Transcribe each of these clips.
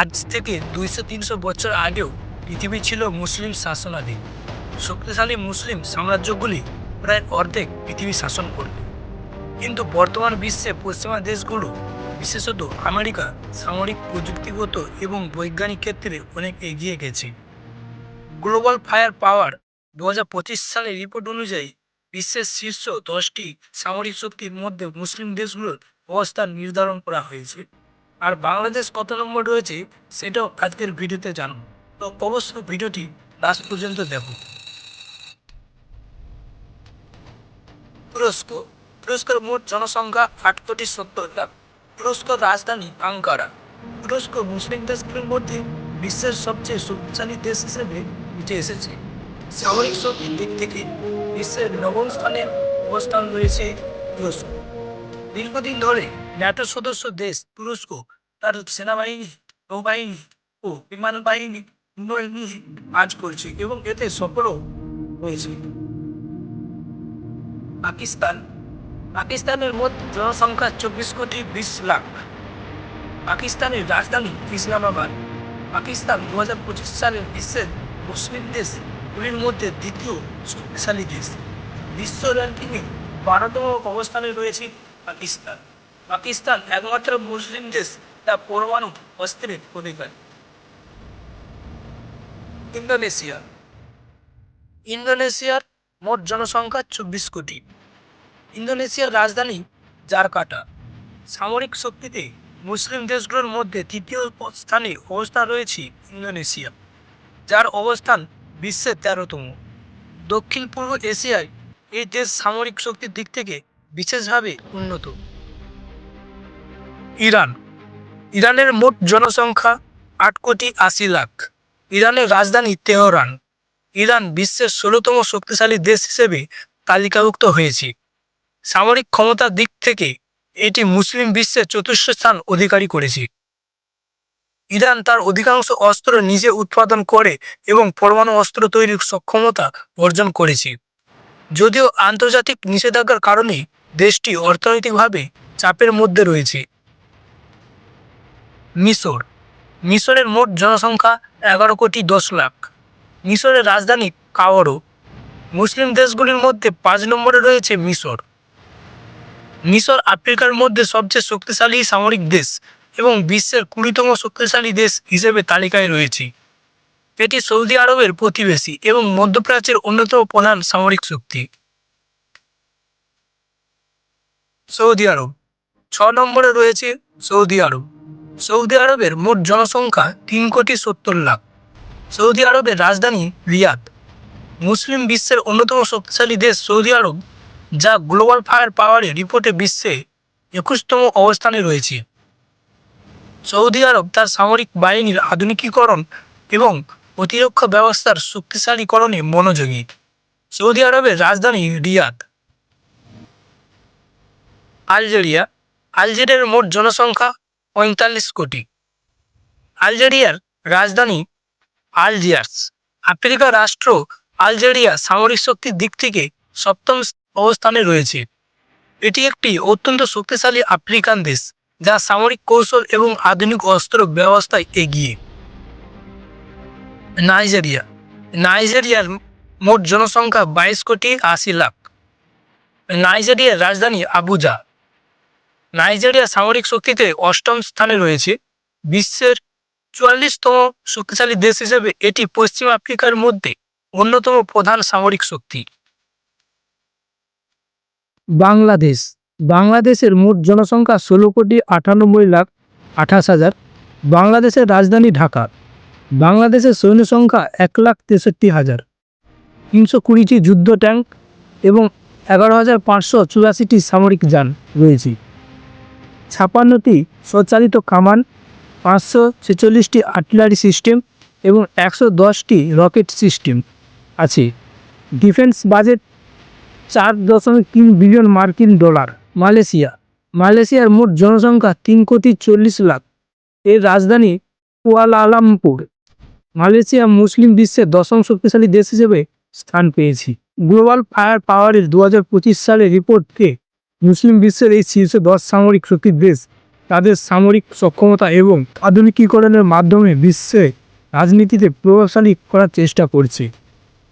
আজ থেকে দুইশো, তিনশো বছর আগেও পৃথিবী ছিল মুসলিম শাসনাধীন। শক্তিশালী মুসলিম সাম্রাজ্যগুলি প্রায় অর্ধেক পৃথিবী শাসন করত। কিন্তু বর্তমান বিশ্বে পশ্চিমা দেশগুলো, বিশেষত আমেরিকা, সামরিক প্রযুক্তিগত এবং বৈজ্ঞানিক ক্ষেত্রে অনেক এগিয়ে গেছে। গ্লোবাল ফায়ার পাওয়ার দু হাজার পঁচিশ সালের রিপোর্ট অনুযায়ী বিশ্বের শীর্ষ দশটি সামরিক শক্তির মধ্যে মুসলিম দেশগুলোর অবস্থান নির্ধারণ করা হয়েছে। আর বাংলাদেশ কত নম্বর রয়েছে, সেটাও আজকের ভিডিওতে জানো তো অবশ্যই ভিডিওটি লাস্ট পর্যন্ত দেখো। তুরস্ক, তুরস্কের মোট জনসংখ্যা আট কোটি সত্তর লাখ। তুরস্কর রাজধানী আঙ্কারা। তুরস্ক মুসলিম দেশগুলির মধ্যে বিশ্বের সবচেয়ে শক্তিশালী দেশ হিসেবে উঠে এসেছে। সামরিক শক্তির দিক থেকে বিশ্বের নবম স্থানে অবস্থান রয়েছে তুরস্ক। দীর্ঘদিন ধরে ন্যাটো সদস্য দেশ, তুরস্ক, তার সেনাবাহিনী, নৌবাহিনী ও বিমান বাহিনী কাজ করছে এবং এতে সফলও হয়েছে। পাকিস্তান, পাকিস্তানের মোট জনসংখ্যা চব্বিশ কোটি বিশ লাখ। পাকিস্তানের রাজধানী ইসলামাবাদ। পাকিস্তান দু হাজার পঁচিশ সালের বিশ্বের মুসলিম দেশগুলির মধ্যে দ্বিতীয় শক্তিশালী দেশ। বিশ্ব র্যাঙ্কিংয়ে বারোতম অবস্থানে রয়েছে পাকিস্তান। পাকিস্তান একমাত্র মুসলিম দেশ, তা পরমাণু অস্ত্রের অধিকারী ইন্দোনেশিয়া। ইন্দোনেশিয়ার মোট জনসংখ্যা চব্বিশ কোটি। ইন্দোনেশিয়ার রাজধানী জারকাটা সামরিক শক্তিতে মুসলিম দেশগুলোর মধ্যে তৃতীয় স্থানে অবস্থান রয়েছে ইন্দোনেশিয়া, যার অবস্থান বিশ্বের তেরোতম। দক্ষিণ পূর্ব এশিয়ায় এই দেশ সামরিক শক্তির দিক থেকে বিশেষভাবে উন্নত। ইরান। ইরানের মোট জনসংখ্যা আট কোটি আশি লাখ। ইরানের রাজধানী তেহরান। ইরান বিশ্বের ষোলোতম শক্তিশালী দেশ হিসেবে তালিকাভুক্ত হয়েছে। সামরিক ক্ষমতার দিক থেকে এটি মুসলিম বিশ্বের চতুর্থ স্থান অধিকারী করেছে। ইরান তার অধিকাংশ অস্ত্র নিজে উৎপাদন করে এবং পরমাণু অস্ত্র তৈরির সক্ষমতা অর্জন করেছে। যদিও আন্তর্জাতিক নিষেধাজ্ঞার কারণে দেশটি অর্থনৈতিকভাবে চাপের মধ্যে রয়েছে। মিশর। মিশরের মোট জনসংখ্যা এগারো কোটি দশ লাখ। মিশরের রাজধানী কাওয়ারো মুসলিম দেশগুলির মধ্যে পাঁচ নম্বরে রয়েছে মিশর। মিশর আফ্রিকার মধ্যে সবচেয়ে শক্তিশালী সামরিক দেশ এবং বিশ্বের কুড়িতম শক্তিশালী দেশ হিসেবে তালিকায় রয়েছে। এটি সৌদি আরবের প্রতিবেশী এবং মধ্যপ্রাচ্যের অন্যতম প্রধান সামরিক শক্তি। সৌদি আরব। ছ নম্বরে রয়েছে সৌদি আরব। সৌদি আরবের মোট জনসংখ্যা তিন কোটি সত্তর লাখ। সৌদি আরবের রাজধানী রিয়াদ। মুসলিম বিশ্বের অন্যতম শক্তিশালী দেশ সৌদি আরব, যা গ্লোবাল ফায়ার পাওয়ারের রিপোর্টে বিশ্বে একুশতম অবস্থানে রয়েছে। সৌদি আরব তার সামরিক বাহিনীর আধুনিকীকরণ এবং প্রতিরক্ষা ব্যবস্থার শক্তিশালীকরণে মনোযোগী। সৌদি আরবের রাজধানী রিয়াদ। আলজেরিয়া। আলজেরিয়ার মোট জনসংখ্যা পঁয়তাল্লিশ কোটি। আলজেরিয়ার রাজধানী আলজিয়ার্স। আফ্রিকা রাষ্ট্র আলজেরিয়া সামরিক শক্তির দিক থেকে সপ্তম অবস্থানে রয়েছে। এটি একটি অত্যন্ত শক্তিশালী আফ্রিকান দেশ, যা সামরিক কৌশল এবং আধুনিক অস্ত্র ব্যবস্থায় এগিয়ে। নাইজেরিয়া। নাইজেরিয়ার মোট জনসংখ্যা বাইশ কোটি আশি লাখ। নাইজেরিয়ার রাজধানী আবুজা। নাইজেরিয়া সামরিক শক্তিতে অষ্টম স্থানে রয়েছে। বিশ্বের চুয়াল্লিশতম শক্তিশালী দেশ হিসেবে এটি পশ্চিম আফ্রিকার মধ্যে অন্যতম প্রধান সামরিক শক্তি। বাংলাদেশ। বাংলাদেশের মোট জনসংখ্যা ষোলো কোটি আটানব্বই লাখ আঠাশ হাজার। বাংলাদেশের রাজধানী ঢাকা। বাংলাদেশের সৈন্য সংখ্যা এক লাখ তেষট্টি হাজার। তিনশো কুড়িটি যুদ্ধ ট্যাঙ্ক এবং এগারো হাজার পাঁচশো চুরাশিটি সামরিক যান রয়েছে। ছাপান্নটি স্বচালিত কামান, পাঁচশো ছেচল্লিশটি আর্টিলারি সিস্টেম এবং একশো দশটি রকেট সিস্টেম আছে। ডিফেন্স বাজেট চার দশমিক তিন বিলিয়ন মার্কিন ডলার। মালয়েশিয়া। মালয়েশিয়ার মোট জনসংখ্যা তিন কোটি চল্লিশ লাখ। এর রাজধানী কুয়ালালামপুর। মালয়েশিয়া মুসলিম বিশ্বের দশম শক্তিশালী দেশ হিসেবে স্থান পেয়েছে। গ্লোবাল ফায়ার পাওয়ারের দু হাজার পঁচিশ সালের রিপোর্টকে মুসলিম বিশ্বের এই শীর্ষ দশ সামরিক শক্তির দেশ। তাদের সামরিক সক্ষমতা এবং আধুনিকীকরণের মাধ্যমে বিশ্বে রাজনীতিতে প্রভাবশালী করার চেষ্টা করছে।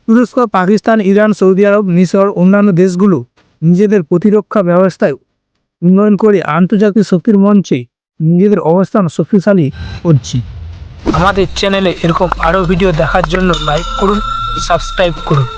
তুরস্ক, পাকিস্তান, ইরান, সৌদি আরব মিশর অন্যান্য দেশগুলো নিজেদের প্রতিরক্ষা ব্যবস্থায় উন্নয়ন করে আন্তর্জাতিক শক্তির মঞ্চে নিজেদের অবস্থান শক্তিশালী করছে। আমাদের চ্যানেলে এরকম আরও ভিডিও দেখার জন্য লাইক করুন সাবস্ক্রাইব করুন।